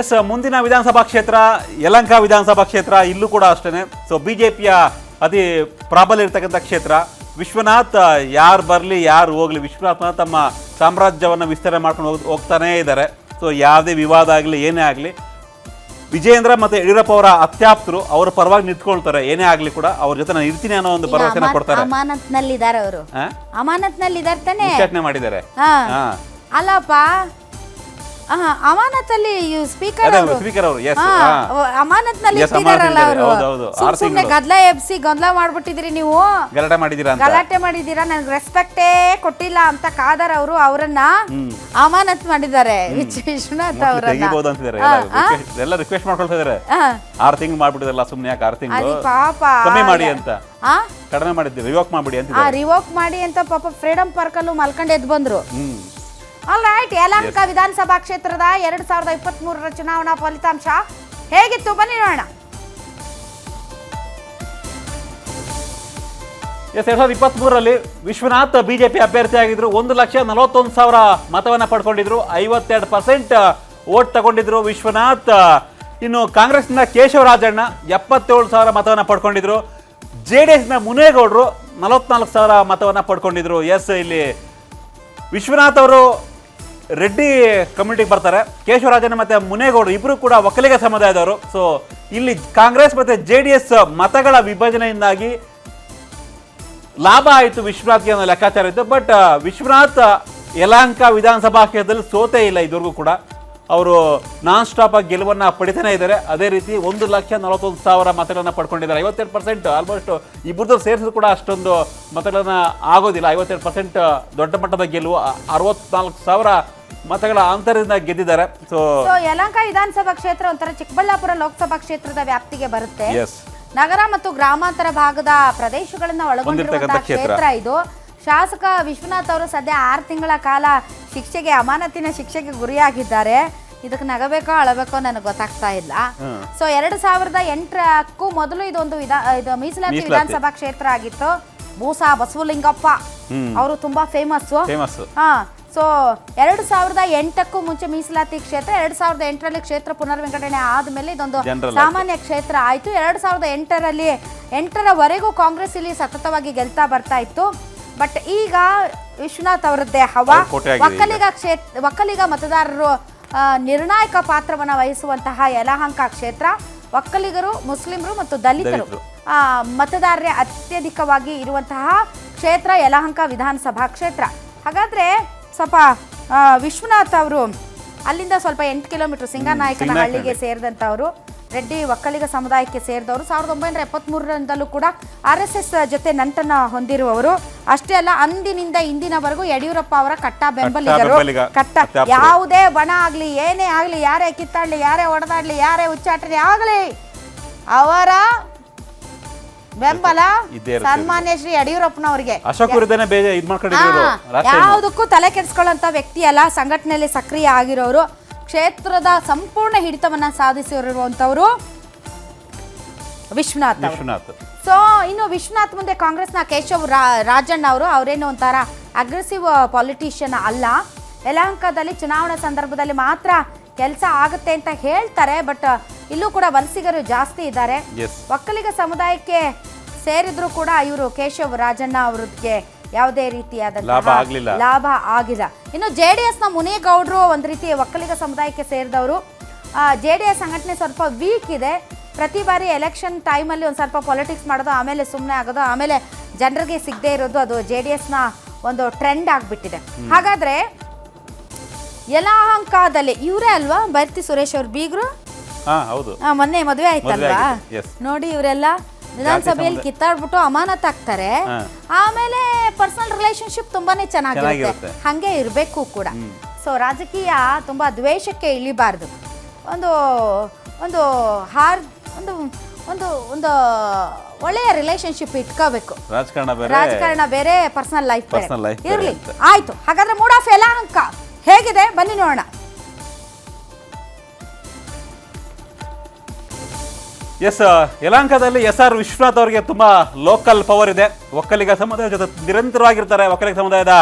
S ಮುಂದಿನ ವಿಧಾನಸಭಾ ಕ್ಷೇತ್ರ ಯಲಂಕ ವಿಧಾನಸಭಾ ಕ್ಷೇತ್ರ ಇಲ್ಲೂ ಕೂಡ ಅಷ್ಟೇ ಸೊ ಬಿ ಜೆ ಪಿಯ ಅತಿ ಪ್ರಾಬಲ್ಯ ಇರ್ತಕ್ಕಂಥ ಕ್ಷೇತ್ರ. ವಿಶ್ವನಾಥ್ ಯಾರು ಬರಲಿ ಯಾರು ಹೋಗಲಿ ವಿಶ್ವನಾಥ್ ತಮ್ಮ ಸಾಮ್ರಾಜ್ಯವನ್ನು ವಿಸ್ತರಣೆ ಮಾಡ್ಕೊಂಡು ಹೋಗ್ ಹೋಗ್ತಾನೇ ಇದ್ದಾರೆ. ಸೊ ಯಾವುದೇ ವಿವಾದ ಆಗಲಿ ಏನೇ ಆಗಲಿ ವಿಜಯೇಂದ್ರ ಮತ್ತು ಯಡಿಯೂರಪ್ಪ ಅವರ ಅತ್ಯಾಪ್ತರು ಅವರ ಪರವಾಗಿ ನಿಂತ್ಕೊಳ್ತಾರೆ. ಏನೇ ಆಗಲಿ ಕೂಡ ಅವ್ರ ಜೊತೆ ನಾನು ಇರ್ತೀನಿ ಅನ್ನೋ ಒಂದು ಭರವಸೆನ ಕೊಡ್ತಾರೆ. ಅಮಾನತ್ನಲ್ಲಿ ಇದಾರೆ ಅವರು. ಆ? ಅಮಾನತ್ನಲ್ಲಿ ಇದಾರೆ ತಾನೆ ಮಾಡಿದ್ದಾರೆ. ಅಲ್ಲಪ್ಪ ಆಹಾ, ಅಮಾನತಲ್ಲಿ ಸ್ಪೀಕರ್ ಅದೇ ಅವರು. ಸ್ಪೀಕರ್ ಅವರು ಎಸ್ ಅಮಾನತ್ನಲ್ಲಿ Yes, ಇಟ್ಟಿದಾರಲ್ಲ ಅಮಾನತ್ನಲ್ಲಿ ಅವರು. ಹೌದು, ಹೌದು. ಆರು ಸುಮ್ಮನೆ ತಿಂಗಳು. ಗದ್ಲ ಎಬ್ಸಿ ಗೊಂದಲ ಮಾಡ್ಬಿಟ್ಟಿದ್ರಿ ನೀವು. ಗಲಾಟೆ ಮಾಡಿದೀರಾ ಅಂತ? ಗಲಾಟೆ ಮಾಡಿದೀರಾ ನನ್ಗೆ ರೆಸ್ಪೆಕ್ಟೇ ಕೊಟ್ಟಿಲ್ಲ ಅಂತ ಕಾದರ್ ಅವರು ಅವರನ್ನ ಅಮಾನತ್ ಮಾಡಿದ್ದಾರೆ. ವಿಚ್ ವಿಶ್ವನಾಥ್ ಅಂತಿದ್ದಾರೆ. ಆ, ಎಲ್ಲ ಆ? request- ಎಲ್ಲ ರಿಕ್ವೆಸ್ಟ್ ಮಾಡ್ಕೊಳ್ತಾ ಇದಾರೆ ಆರ್ ತಿಂಗಳು ಮಾಡ್ಬಿಟ್ಟಿದ್ರಲ್ಲ ಸುಮ್ಮನೆ ಯಾಕೆ ಆರ್ ತಿಂಗಳು ಪಾಪ ಕಮ್ಮಿ ಮಾಡಿ ಅಂತ. ಆ? ಕಡಿಮೆ ಮಾಡಿದ್ವಿ ರಿವೋಕ್ ಮಾಡ್ಬಿಡಿ ಆ ಅಂತಿದ್ದಾರೆ. ರಿವೋಕ್ ಮಾಡಿ ಅಂತ ಪಾಪ ಫ್ರೀಡಮ್ ಪಾರ್ಕ್ ಅಲ್ಲೂ ಮಲ್ಕೊಂಡು ಎದ್ದು ಬಂದ್ರು. ಹ್ಮ್. ಆಲ್ ರೈಟ್ ಯಲಹಂಕ ವಿಧಾನಸಭಾ ಕ್ಷೇತ್ರದ ಎರಡ್ ಸಾವಿರದ ಇಪ್ಪತ್ತ್ ಮೂರರ ಚುನಾವಣಾ ಫಲಿತಾಂಶ ಹೇಗಿತ್ತು? ಬನ್ನಿ ನೋಡೋಣ. ಎಸ್ ಎರಡ್ ಸಾವಿರದ ಇಪ್ಪತ್ತ್ ಮೂರರಲ್ಲಿ ವಿಶ್ವನಾಥ್ ಬಿಜೆಪಿ ಅಭ್ಯರ್ಥಿ ಆಗಿದ್ರು. ಒಂದು ಲಕ್ಷ ನಲವತ್ತೊಂದು ಸಾವಿರ ಮತವನ್ನು ಪಡ್ಕೊಂಡಿದ್ರು. ಐವತ್ತೆರಡು ಪರ್ಸೆಂಟ್ ಓಟ್ ತಗೊಂಡಿದ್ರು ವಿಶ್ವನಾಥ್. ಇನ್ನು ಕಾಂಗ್ರೆಸ್ನ ಕೇಶವರಾಜಣ್ಣ ಎಪ್ಪತ್ತೇಳು ಸಾವಿರ ಮತವನ್ನು ಪಡ್ಕೊಂಡಿದ್ರು. ಜೆ ಡಿ ಎಸ್ನ ಮುನೇಗೌಡರು ನಲವತ್ನಾಲ್ಕು ಸಾವಿರ ಮತವನ್ನು ಪಡ್ಕೊಂಡಿದ್ರು. ಎಸ್ ಇಲ್ಲಿ ವಿಶ್ವನಾಥ್ ಅವರು ರೆಡ್ಡಿ ಕಮ್ಯುನಿಟಿಗೆ ಬರ್ತಾರೆ. ಕೇಶವರಾಜನ್ ಮತ್ತೆ ಮುನೇಗೌಡ ಇಬ್ಬರು ಕೂಡ ಒಕ್ಕಲಿಗ ಸಮುದಾಯದವರು. ಸೊ ಇಲ್ಲಿ ಕಾಂಗ್ರೆಸ್ ಮತ್ತೆ ಜೆ ಡಿ ಎಸ್ ಮತಗಳ ವಿಭಜನೆಯಿಂದಾಗಿ ಲಾಭ ಆಯಿತು ವಿಶ್ವನಾಥ್ಗೆ ಅನ್ನೋ ಲೆಕ್ಕಾಚಾರ ಇತ್ತು. ಬಟ್ ವಿಶ್ವನಾಥ್ ಯಲಹಂಕ ವಿಧಾನಸಭಾ ಕ್ಷೇತ್ರದಲ್ಲಿ ಸೋತೇ ಇಲ್ಲ ಇದುವರೆಗೂ ಕೂಡ. ಅವರು ನಾನ್ ಸ್ಟಾಪ್ ಆಗಿ ಗೆಲುವನ್ನ ಪಡಿತಾನೆ ಇದ್ದಾರೆ. ಅದೇ ರೀತಿ ಒಂದು ಲಕ್ಷ ನಲವತ್ತೊಂದು ಸಾವಿರ ಮತಗಳನ್ನ ಪಡ್ಕೊಂಡಿದ್ದಾರೆ. ಐವತ್ತೆರಡು ಪರ್ಸೆಂಟ್ ಆಲ್ಮೋಸ್ಟ್ ಇಬ್ಬರದ್ದು ಸೇರಿಸಿದ್ರು ಕೂಡ ಅಷ್ಟೊಂದು ಮತಗಳನ್ನ ಆಗೋದಿಲ್ಲ. ಐವತ್ತೆರಡು ಪರ್ಸೆಂಟ್ ದೊಡ್ಡ ಮಟ್ಟದ ಗೆಲುವು. ಅರವತ್ನಾಲ್ಕು ಸಾವಿರ ಮತಗಳ ಅಂತರದಿಂದ ಗೆದ್ದಿದ್ದಾರೆ. ಸೊ ಯಲಹಂಕ ವಿಧಾನಸಭಾ ಕ್ಷೇತ್ರ ಒಂಥರ ಚಿಕ್ಕಬಳ್ಳಾಪುರ ಲೋಕಸಭಾ ಕ್ಷೇತ್ರದ ವ್ಯಾಪ್ತಿಗೆ ಬರುತ್ತೆ. ನಗರ ಮತ್ತು ಗ್ರಾಮಾಂತರ ಭಾಗದ ಪ್ರದೇಶಗಳನ್ನ ಒಳಗೊಂಡಿರುವಂತಹ. ಕ್ಷೇತ್ರ ಇದು. ಶಾಸಕ ವಿಶ್ವನಾಥ್ ಅವರು ಸದ್ಯ ಆರು ತಿಂಗಳ ಕಾಲ ಶಿಕ್ಷೆಗೆ ಅಮಾನತಿನ ಶಿಕ್ಷೆಗೆ ಗುರಿಯಾಗಿದ್ದಾರೆ. ಇದಕ್ಕೆ ನಗಬೇಕೋ ಅಳಬೇಕೋ ನನಗೆ ಗೊತ್ತಾಗ್ತಾ ಇಲ್ಲ. ಸೊ ಎರಡು ಸಾವಿರದ ಎಂಟರಕ್ಕೂ ಮೊದಲು ಇದೊಂದು ವಿಧಾ ಇದು ಮೀಸಲಾತಿ. ವಿಧಾನಸಭಾ ಕ್ಷೇತ್ರ ಆಗಿತ್ತು. ಬೂಸಾ ಬಸವಲಿಂಗಪ್ಪ. ಅವರು ತುಂಬಾ ಫೇಮಸ್ಸು ಫೇಮಸ್ ಹಾ. ಸೊ ಎರಡು ಸಾವಿರದ ಎಂಟಕ್ಕೂ ಮುಂಚೆ ಮೀಸಲಾತಿ ಕ್ಷೇತ್ರ ಎರಡು ಸಾವಿರದ ಎಂಟರಲ್ಲಿ ಕ್ಷೇತ್ರ ಪುನರ್ವಿಂಗಡಣೆ ಆದ್ಮೇಲೆ ಇದೊಂದು ಸಾಮಾನ್ಯ ಕ್ಷೇತ್ರ ಆಯ್ತು. ಎರಡು ಸಾವಿರದ ಎಂಟರಲ್ಲಿ ಎಂಟರವರೆಗೂ ಕಾಂಗ್ರೆಸ್ ಇಲ್ಲಿ ಸತತವಾಗಿ ಗೆಲ್ತಾ ಬರ್ತಾ ಇತ್ತು. ಬಟ್ ಈಗ ವಿಶ್ವನಾಥ್ ಅವರದ್ದೇ ಹವಾ. ಒಕ್ಕಲಿಗ ಕ್ಷೇತ್ರ ಒಕ್ಕಲಿಗ ಮತದಾರರು ನಿರ್ಣಾಯಕ ಪಾತ್ರವನ್ನು ವಹಿಸುವಂತಹ ಯಲಹಂಕ ಕ್ಷೇತ್ರ ಒಕ್ಕಲಿಗರು ಮುಸ್ಲಿಮರು ಮತ್ತು ದಲಿತರು ಮತದಾರರೇ ಅತ್ಯಧಿಕವಾಗಿ ಇರುವಂತಹ ಕ್ಷೇತ್ರ ಯಲಹಂಕ ವಿಧಾನಸಭಾ ಕ್ಷೇತ್ರ ಹಾಗಾದ್ರೆ ಸ್ವಲ್ಪ ವಿಶ್ವನಾಥ್ ಅವರು ಅಲ್ಲಿಂದ ಸ್ವಲ್ಪ ಎಂಟು ಕಿಲೋಮೀಟರ್ ಸಿಂಗನಾಯಕನ. ಹಳ್ಳಿಗೆ ಸೇರಿದಂಥವರು ರೆಡ್ಡಿ ಒಕ್ಕಲಿಗ ಸಮುದಾಯಕ್ಕೆ ಸೇರಿದವರು ಸಾವಿರದ ಒಂಬೈನೂರ ಎಪ್ಪತ್ತ್ಮೂರರಿಂದಲೂ ಕೂಡ ಆರ್ ಎಸ್ ಎಸ್ ಜೊತೆ ನಂಟನ್ನ ಹೊಂದಿರುವವರು ಅಷ್ಟೇ ಅಲ್ಲ ಅಂದಿನಿಂದ ಇಂದಿನವರೆಗೂ ಯಡಿಯೂರಪ್ಪ ಅವರ ಕಟ್ಟ ಬೆಂಬಲಿಗರು ಬೆಂಬಲಿಗ, ಕಟ್ಟ. ಯಾವುದೇ ಬಣ ಆಗಲಿ ಏನೇ ಆಗಲಿ ಯಾರೇ ಕಿತ್ತಾಡಲಿ ಯಾರೇ ಹೊಡೆದಾಡ್ಲಿ ಯಾರೇ ಉಚ್ಚಾಟನೆ ಆಗಲಿ ಅವರ ಬೆಂಬಲ. ಸನ್ಮಾನ್ಯ ಶ್ರೀ ಯಡಿಯೂರಪ್ಪನವರಿಗೆ. ಯಾವುದಕ್ಕೂ ತಲೆ ಕೆಡಿಸ್ಕೊಳ್ಳೋ ವ್ಯಕ್ತಿ ಅಲ್ಲ ಸಂಘಟನೆಯಲ್ಲಿ ಸಕ್ರಿಯ ಆಗಿರೋರು ಕ್ಷೇತ್ರದ ಸಂಪೂರ್ಣ ಹಿಡಿತವನ್ನ ಸಾಧಿಸಿರುವಂತವರು ವಿಶ್ವನಾಥ್ ವಿಶ್ವನಾಥ್. ಸೊ ಇನ್ನು ವಿಶ್ವನಾಥ್ ಮುಂದೆ ಕಾಂಗ್ರೆಸ್ನ ಕೇಶವ್ ರಾಜಣ್ಣ ಅವರು ಅವರೇನು ಒಂಥರ ಅಗ್ರೆಸಿವ್ ಪಾಲಿಟಿಷಿಯನ್ ಅಲ್ಲ. ಯಲಹಂಕದಲ್ಲಿ ಚುನಾವಣಾ ಸಂದರ್ಭದಲ್ಲಿ ಮಾತ್ರ ಕೆಲಸ ಆಗುತ್ತೆ ಅಂತ ಹೇಳ್ತಾರೆ ಬಟ್ ಇಲ್ಲೂ ಕೂಡ ವಲಸಿಗರು ಜಾಸ್ತಿ ಇದ್ದಾರೆ. ಒಕ್ಕಲಿಗ ಸಮುದಾಯಕ್ಕೆ ಸೇರಿದ್ರು ಕೂಡ ಇವರು ಕೇಶವ್ ರಾಜಣ್ಣ ಅವರಿಗೆ ಯಾವುದೇ ರೀತಿಯಾದ ಲಾಭ ಆಗಲಿಲ್ಲ. ಲಾಭ ಆಗಿಲ್ಲ. ಇನ್ನು ಜೆ ಡಿ ಎಸ್ನ ಮುನೇಗೌಡರು ಒಂದು ರೀತಿ ಒಕ್ಕಲಿಗ ಸಮುದಾಯಕ್ಕೆ ಸೇರಿದವರು. ಜೆ ಡಿ ಎಸ್ ಸಂಘಟನೆ ಸ್ವಲ್ಪ ವೀಕ್ ಇದೆ. ಪ್ರತಿ ಬಾರಿ ಎಲೆಕ್ಷನ್ ಟೈಮಲ್ಲಿ ಒಂದು ಸ್ವಲ್ಪ ಪೊಲಿಟಿಕ್ಸ್ ಮಾಡೋದು ಆಮೇಲೆ ಸುಮ್ಮನೆ ಆಗೋದು ಆಮೇಲೆ ಜನರಿಗೆ ಸಿಗದೆ ಇರೋದು ಅದು ಜೆ ಡಿ ಎಸ್ನ ಒಂದು ಟ್ರೆಂಡ್ ಆಗಿಬಿಟ್ಟಿದೆ. ಹಾಗಾದ್ರೆ ಯಲಹಂಕದಲ್ಲಿ ಇವರೇ ಅಲ್ವಾ? ಬರ್ತಿ ಸುರೇಶ್ ಅವ್ರ ಬೀಗರು? ಮೊನ್ನೆ ಮದುವೆ ಆಯ್ತಲ್ವಾ? ನೋಡಿ ಇವರೆಲ್ಲ ವಿಧಾನಸಭೆಯಲ್ಲಿ. ಕಿತ್ತಾಡ್ಬಿಟ್ಟು ಅಮಾನತ್ ಆಗ್ತಾರೆ. ಆಮೇಲೆ ಪರ್ಸನಲ್ ರಿಲೇಶನ್ಶಿಪ್ ತುಂಬಾನೇ ಚೆನ್ನಾಗಿರುತ್ತೆ. ಹಂಗೆ ಇರಬೇಕು ಕೂಡ. ಸೊ ರಾಜಕೀಯ ತುಂಬಾ ದ್ವೇಷಕ್ಕೆ ಇಳಿಬಾರ್ದು. ಒಂದು ಒಂದು ಹಾರ್ ಒಂದು ಒಂದು ಒಂದು ಒಳ್ಳೆಯ ರಿಲೇಶನ್ಶಿಪ್ ಇಟ್ಕೋಬೇಕು. ರಾಜಕಾರಣ ಬೇರೆ. ರಾಜಕಾರಣ ಬೇರೆ ಪರ್ಸನಲ್ ಲೈಫ್ ಇರಲಿ ಬೇರೆ ಇರ್ಲಿ. ಆಯ್ತು. ಹಾಗಾದ್ರೆ ಮೂಡ್ ಆಫ್ ಯಲಹಂಕ. ಹೇಗಿದೆ? ಬನ್ನಿ ನೋಡೋಣ. ಎಸ್ ಯಲಹಂಕದಲ್ಲಿ ಎಸ್ ಆರ್ ವಿಶ್ವನಾಥ್ ಅವರಿಗೆ ತುಂಬಾ ಲೋಕಲ್ ಪವರ್ ಇದೆ. ಒಕ್ಕಲಿಗ ಸಮುದಾಯ ಜೊತೆ ನಿರಂತರವಾಗಿರ್ತಾರೆ. ಒಕ್ಕಲಿಗ ಸಮುದಾಯದ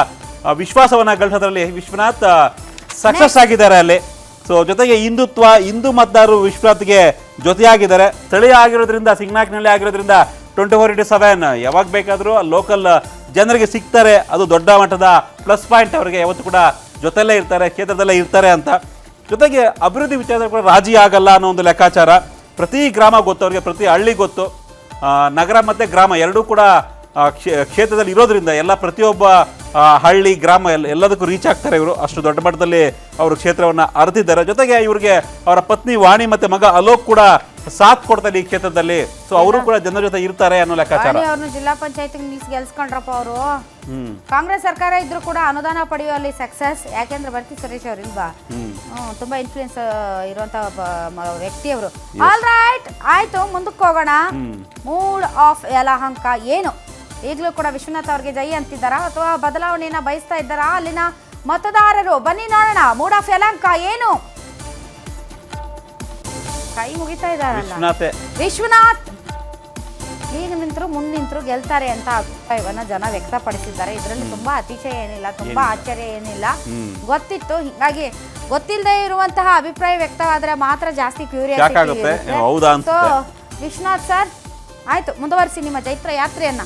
ವಿಶ್ವಾಸವನ್ನು ಗಳಿಸೋದ್ರಲ್ಲಿ ವಿಶ್ವನಾಥ್ ಸಕ್ಸಸ್ ಆಗಿದ್ದಾರೆ ಅಲ್ಲಿ. ಸೊ ಜೊತೆಗೆ ಹಿಂದುತ್ವ ಹಿಂದೂ ಮತದಾರರು ವಿಶ್ವನಾಥ್ಗೆ ಜೊತೆಯಾಗಿದ್ದಾರೆ. ಸ್ಥಳೀಯ ಆಗಿರೋದ್ರಿಂದ ಸಿಂಗ್ನಾಕ್ನಲ್ಲಿ ಆಗಿರೋದ್ರಿಂದ ಟ್ವೆಂಟಿ ಫೋರ್ ಇಂಟು ಸೆವೆನ್ ಯಾವಾಗ ಬೇಕಾದರೂ ಲೋಕಲ್ ಜನರಿಗೆ ಸಿಗ್ತಾರೆ. ಅದು ದೊಡ್ಡ ಮಟ್ಟದ ಪ್ಲಸ್ ಪಾಯಿಂಟ್ ಅವರಿಗೆ ಯಾವತ್ತು ಕೂಡ ಜೊತೆಲೇ ಇರ್ತಾರೆ ಕ್ಷೇತ್ರದಲ್ಲೇ ಇರ್ತಾರೆ ಅಂತ. ಜೊತೆಗೆ ಅಭಿವೃದ್ಧಿ ವಿಚಾರದಲ್ಲಿ ಕೂಡ ರಾಜಿ ಆಗಲ್ಲ ಅನ್ನೋ ಒಂದು ಲೆಕ್ಕಾಚಾರ. ಪ್ರತಿ ಗ್ರಾಮ ಗೊತ್ತು ಅವ್ರಿಗೆ ಪ್ರತಿ ಹಳ್ಳಿ ಗೊತ್ತು. ನಗರ ಮತ್ತು ಗ್ರಾಮ ಎರಡೂ ಕೂಡ ಕ್ಷೇತ್ರದಲ್ಲಿ ಇರೋದ್ರಿಂದ ಎಲ್ಲ ಪ್ರತಿಯೊಬ್ಬ ಹಳ್ಳಿ ಗ್ರಾಮ ಎಲ್ಲ ಎಲ್ಲದಕ್ಕೂ ರೀಚ್ ಆಗ್ತಾರೆ ಇವರು. ಅಷ್ಟು ದೊಡ್ಡ ಮಟ್ಟದಲ್ಲಿ ಅವರು ಕ್ಷೇತ್ರವನ್ನು ಅರ್ತಿದ್ದಾರೆ. ಜೊತೆಗೆ ಇವರಿಗೆ ಅವರ ಪತ್ನಿ ವಾಣಿ ಮತ್ತೆ ಮಗ ಅಲೋಕ್ ಕೂಡ ಸಾಥ್ ಕೊಡ್ತಾರೆ ಈ ಕ್ಷೇತ್ರದಲ್ಲಿ. ಸೊ ಅವರು ಕೂಡ ಜನರ ಜೊತೆ ಇರ್ತಾರೆ ಅನ್ನೋ ಲೆಕ್ಕಾಚಾರ. ಅವ್ರನ್ನ ಜಿಲ್ಲಾ ಪಂಚಾಯತ್ ಗೆಲ್ಸ್ಕೊಂಡ್ರಪ್ಪ ಅವರು. ಕಾಂಗ್ರೆಸ್ ಸರ್ಕಾರ ಇದ್ರು ಕೂಡ ಅನುದಾನ ಪಡೆಯುವಲ್ಲಿ ಸಕ್ಸಸ್ ಯಾಕೆಂದ್ರೆ ಬರ್ತಿ ಸುರೇಶ್ ಅವ್ರು ಇಲ್ವಾ? ತುಂಬಾ ಇನ್ಫ್ಲೂಯೆನ್ಸ್ ಇರುವಂತ ವ್ಯಕ್ತಿ ಅವರು. ಆಲ್ ರೈಟ್ ಆಯ್ತು ಮುಂದಕ್ಕೆ ಹೋಗೋಣ. ಮೂಡ್ ಆಫ್ ಯಲಹಂಕ ಏನು? ಈಗಲೂ ಕೂಡ ವಿಶ್ವನಾಥ್ ಅವ್ರಿಗೆ ಜೈ ಅಂತಿದ್ದಾರಾ? ಅಥವಾ ಬದಲಾವಣೆಯನ್ನ ಬಯಸ್ತಾ ಇದ್ದಾರಾ? ಅಲ್ಲಿನ ಮತದಾರರು ಬನ್ನಿ ನೋಡೋಣ. ಮೂಡ್ ಆಫ್ ಯಲಹಂಕ ಏನು? ಕೈ ಮುಗಿತಾ ಇದ್ದಾರಲ್ಲ. ವಿಶ್ವನಾಥೆ. ಈಗ ನಿಂತರು ಮುಂದೆ ನಿಂತರು ಗೆಲ್ತಾರೆ ಅಂತ ಅಭಿಪ್ರಾಯವನ್ನ ಜನ ವ್ಯಕ್ತಪಡಿಸಿದ್ದಾರೆ. ಇದರಲ್ಲಿ ತುಂಬಾ ಅತಿಶಯ ಏನಿಲ್ಲ ತುಂಬಾ ಆಶ್ಚರ್ಯ ಏನಿಲ್ಲ. ಗೊತ್ತಿತ್ತು. ಹಿಂಗಾಗಿ ಗೊತ್ತಿಲ್ಲದೆ ಇರುವಂತಹ ಅಭಿಪ್ರಾಯ ವ್ಯಕ್ತವಾದ್ರೆ ಮಾತ್ರ ಜಾಸ್ತಿ ಕ್ಯೂರಿಯಾಸಿಟಿ. ವಿಶ್ವನಾಥ್ ಸರ್ ಆಯ್ತು. ಮುಂದುವರಿಸಿ ನಿಮ್ಮ ಚೈತ್ರ ಯಾತ್ರೆಯನ್ನ.